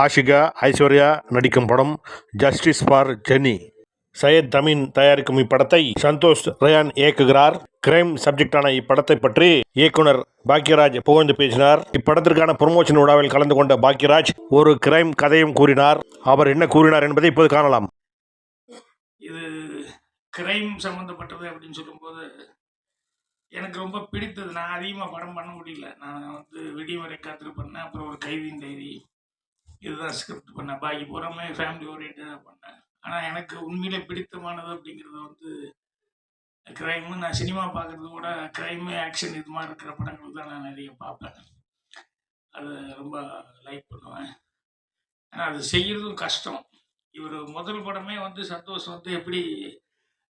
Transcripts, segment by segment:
ஆஷிகா ஐஸ்வர்யா நடிக்கும் படம் justice for Jenny Syed Thameen தயாரிக்கும் இப்படத்தை சந்தோஷ் ரயான் இயக்குகிறார். கிரைம் சப்ஜெக்டான இப்படத்தை பற்றி இயக்குனர் பாக்யராஜ் புகழ்ந்து பேசினார். இப்படத்திற்கான ப்ரொமோஷன் விழாவில் கலந்து கொண்ட பாக்யராஜ் ஒரு கிரைம் கதையும் கூறினார். அவர் என்ன கூறினார் என்பதை இப்போது காணலாம். இது கிரைம் சம்மந்தப்பட்டது அப்படின்னு சொல்லும்போது எனக்கு ரொம்ப பிடித்தது. நான் அதிகமாக படம் பண்ண முடியல. நான் வந்து விடிவரை காத்திரு பண்ணேன் அப்புறம் ஒரு கைதியின் டைரி இதுதான் ஸ்கிரிப்ட் பண்ணேன். பாக்கி பூராமே ஃபேமிலி ஓரியன்டாக பண்ணேன். ஆனால் எனக்கு உண்மையிலே பிடித்தமானது அப்படிங்கிறது வந்து க்ரைமு நான் சினிமா பார்க்குறது கூட க்ரைமு ஆக்ஷன் இது மாதிரி இருக்கிற படங்கள் தான் நான் நிறைய பார்ப்பேன் அது ரொம்ப லைக் பண்ணுவேன். ஆனால் அது செய்கிறதும் கஷ்டம். இவர் முதல் படமே வந்து சந்தோஷம் வந்து எப்படி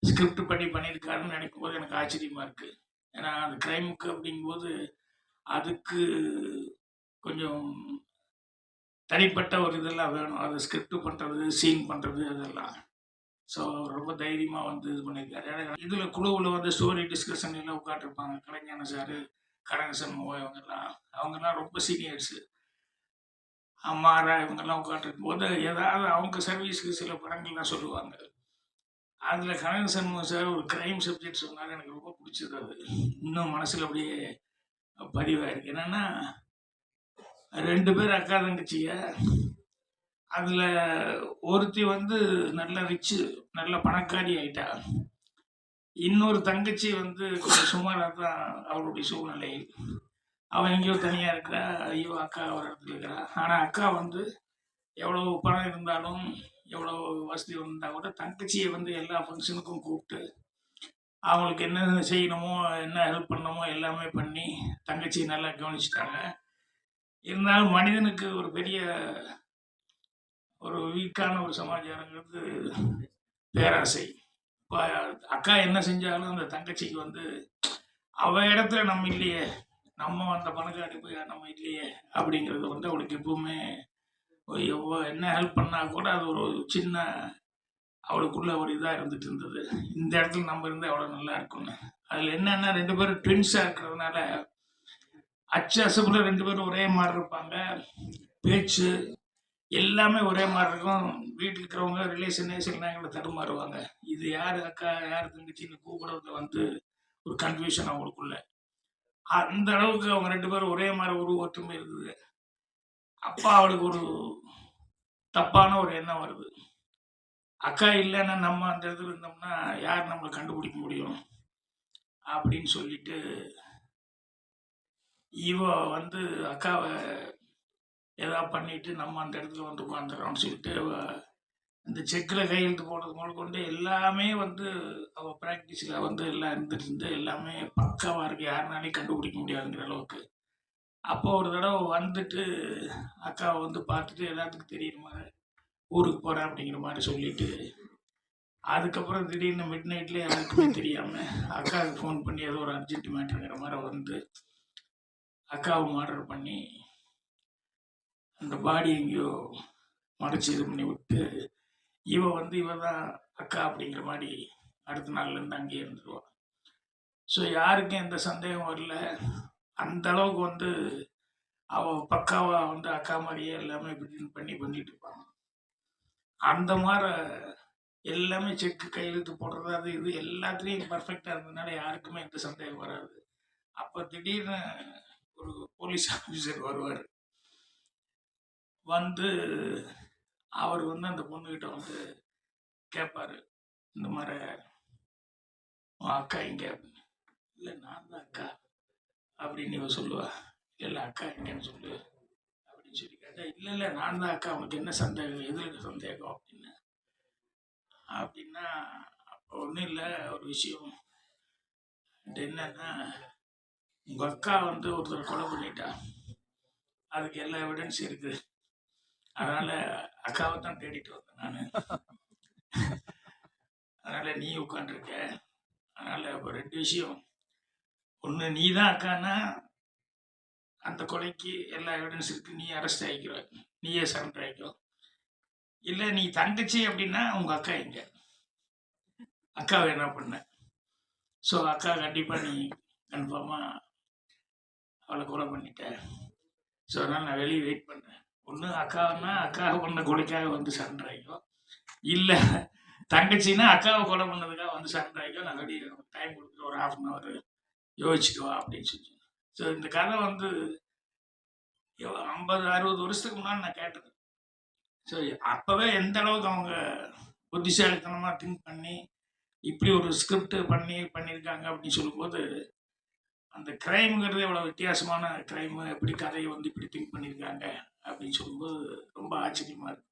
ஸ்கிரிப்ட் பண்ணி பண்ணியிருக்காருன்னு நினைக்கும் போது எனக்கு ஆச்சரியமாக இருக்குது ஏன்னா அது க்ரைமுக்கு அப்படிங்கும்போது அதுக்கு கொஞ்சம் தனிப்பட்ட ஒரு இதெல்லாம் வேணும். அது ஸ்கிரிப்ட் பண்ணுறது சீன் பண்ணுறது அதெல்லாம். ஸோ அவர் ரொம்ப தைரியமாக வந்து இது பண்ணியிருக்காரு. இதில் குழுவில் வந்து ஸ்டோரி டிஸ்கஷன் எல்லாம் உட்காந்துருப்பாங்க கலைஞான சார் கனகசன் இவங்கெல்லாம். அவங்கெல்லாம் ரொம்ப சீனியர்ஸு அம்மாரா இவங்கெல்லாம் உட்காந்துருக்கும் போது ஏதாவது அவங்க சர்வீஸ்க்கு சில படங்கள்லாம் சொல்லுவாங்க. அதில் கனக சண்முகம் சார் ஒரு கிரைம் சப்ஜெக்ட் சொன்னார். எனக்கு ரொம்ப பிடிச்சது அது. இன்னும் மனசில் அப்படியே பதிவாயிருக்கு. என்னென்னா ரெண்டு பேர் அக்கா தங்கச்சிய அதில் ஒருத்தி வந்து நல்ல ரிச்சு நல்ல பணக்காரி ஆயிட்டா. இன்னொரு தங்கச்சி வந்து கொஞ்சம் சுமாராக தான் அவளுடைய சூழ்நிலை அவன் எங்கேயோ தனியாக இருக்கிறா ஐயோ அக்கா ஒரு இடத்துல இருக்கிறா ஆனால் அக்கா வந்து எவ்வளோ பணம் இருந்தாலும் எவ்வளோ வசதி இருந்தால் கூட தங்கச்சியை வந்து எல்லா ஃபங்க்ஷனுக்கும் கூப்பிட்டு அவங்களுக்கு என்ன செய்யணுமோ என்ன ஹெல்ப் பண்ணணுமோ எல்லாமே பண்ணி தங்கச்சியை நல்லா கவனிச்சிட்டாங்க. இருந்தாலும் மனிதனுக்கு ஒரு பெரிய ஒரு வீக்கான ஒரு சமாச்சாரங்கிறது பேராசை. அக்கா என்ன செஞ்சாலும் அந்த தங்கச்சிக்கு வந்து அவ இடத்துல நம்ம இல்லையே நம்ம அந்த பணக்காரி போய் நம்ம இல்லையே அப்படிங்கிறது வந்து அவளுக்கு எப்பவுமே எவ்வளோ என்ன ஹெல்ப் பண்ணால் கூட அது ஒரு சின்ன அவளுக்குள்ள ஒரு இதாக இருந்துட்டு இருந்தது. இந்த இடத்துல நம்ம இருந்தால் எவ்வளோ நல்லா இருக்கும்னு. அதில் என்னென்னா ரெண்டு பேரும் ட்வின்ஸாக இருக்கிறதுனால அச்சு அசப்பில் ரெண்டு பேரும் ஒரே மாதிரி இருப்பாங்க. பேச்சு எல்லாமே ஒரே மாதிரி இருக்கும். வீட்டில் இருக்கிறவங்க ரிலேஷனே சில நேரங்களில் தடுமாறுவாங்க. இது யார் அக்கா யார் தங்கச்சின்னு கூப்பிடுறது வந்து ஒரு கன்ஃபியூஷன் அவங்களுக்குள்ள. அந்த அளவுக்கு அவங்க ரெண்டு பேரும் ஒரே மாதிரி ஒரு ஒற்றுமை இருக்குது. அப்பா அவளுக்கு ஒரு தப்பான ஒரு எண்ணம் வருது. அக்கா இல்லைன்னா நம்ம அந்த இடத்துல இருந்தோம்னா யார் நம்மளை கண்டுபிடிக்க முடியும்? அப்படின்னு சொல்லிட்டு ஈவோ வந்து அக்காவை ஏதாவது பண்ணிட்டு நம்ம அந்த இடத்துல வந்து உட்காந்துருக்கோம்னு சொல்லிட்டு இந்த செக்கில் கையெழுத்து போடுறது முதற்கொண்டு எல்லாமே வந்து அவள் ப்ராக்டிஸில் வந்து எல்லாம் இருந்துட்டு எல்லாமே பக்காவாக இருக்கு. யாருனாலையும் கண்டுபிடிக்க முடியாதுங்கிற அளவுக்கு. அப்போ ஒரு தடவை வந்துட்டு அக்காவை வந்து பார்த்துட்டு எல்லாத்துக்கும் தெரியுற மாதிரி ஊருக்கு போகிறேன் அப்படிங்கிற மாதிரி சொல்லிட்டு அதுக்கப்புறம் திடீர்னு மிட் நைட்லேயே யாருக்குமே தெரியாமல் அக்காவுக்கு ஃபோன் பண்ணி ஏதோ ஒரு அர்ஜென்ட் மேட்ருங்கிற மாதிரி வந்து அக்காவும் ஆர்டர் பண்ணி அந்த பாடி எங்கேயோ மறைச்சி இது பண்ணி விட்டு இவ வந்து இவ தான் அக்கா அப்படிங்கிற மாதிரி அடுத்த நாள்லேருந்து அங்கேயே இருந்துருவான் ஸோ யாருக்கும் எந்த சந்தேகம் வரல. அந்த அளவுக்கு வந்து அவள் பக்காவாக வந்து அக்கா மாதிரியே எல்லாமே பிடின் பண்ணி பண்ணிட்டு இருப்பாங்க. அந்த மாதிரி எல்லாமே செக்கு கையெழுத்து போடுறது அது இது எல்லாத்துலேயும் பர்ஃபெக்டாக இருந்ததுனால யாருக்குமே எந்த சந்தேகம் வராது. அப்போ திடீர்னு ஒரு போலீஸ் ஆஃபீஸர் வருவார். வந்து அவர் வந்து அந்த பொண்ணுக்கிட்ட வந்து கேட்பாரு இந்த மாதிரி உன் அக்கா எங்க? இல்லை நான் தான் அக்கா. அப்படின்னு இவ சொல்லுவா. இல்லை அக்கா எங்கன்னு சொல்லு. அப்படின்னு சொல்லி கேட்டா இல்லை இல்லை நான் தான் அக்கா உனக்கு என்ன சந்தேகம்? எதில் சந்தேகம்? அப்படின்னு. அப்படின்னா அப்போ ஒன்றும் இல்லை ஒரு விஷயம். என்னன்னா உங்கள் அக்கா வந்து ஒருத்தர் கொலை பண்ணிட்டா அதுக்கு எல்லா எவிடன்ஸ் இருக்குது அதனால் அக்காவை தான் தேடிட்டு வந்தேன் நான். அதனால் நீ உட்காந்துருக்க அதனால் இப்போ ரெண்டு விஷயம். ஒன்று நீ தான் அக்கானா அந்த கொலைக்கு எல்லா எவிடன்ஸ் இருக்குது நீ அரெஸ்ட் ஆகிக்கிற நீயே சரண்டர் ஆகிக்கோ இல்லை நீ தங்கச்சி அப்படின்னா உங்கள் அக்கா எங்க அக்காவை என்ன பண்ண? ஸோ அக்கா கண்டிப்பாக நீ கன்ஃபார்மாக அவளை கொலை பண்ணிட்டேன். ஸோ அதனால் நான் வெளியே வெயிட் பண்ணேன். ஒன்று அக்கான்னா அக்காவை பண்ண கொலைக்காக வந்து சண்டைக்கோ இல்லை தங்கச்சின்னா அக்காவை கொலை பண்ணதுக்காக வந்து சண்டைக்கோ நான் வெளியே டைம் கொடுக்குற ஒரு ஹாஃப் அன் அவர் யோசிச்சுட்டு அப்படின்னு சொல்லி ஸோ இந்த கதை வந்து ஐம்பது அறுபது வருஷத்துக்கு முன்னாடி நான் கேட்டது. ஸோ அப்போவே எந்த அளவுக்கு அவங்க புத்திசாலித்தனமாக திங்க் பண்ணி இப்படி ஒரு ஸ்கிரிப்ட் பண்ணி பண்ணியிருக்காங்க அப்படின்னு சொல்லும்போது அந்த கிரைம்ங்கிறது எவ்வளோ வித்தியாசமான கிரைமு எப்படி கதையை வந்து இப்படி திங்க் பண்ணியிருக்காங்க அப்படின்னு சொல்லும்போது ரொம்ப ஆச்சரியமாக இருக்கு.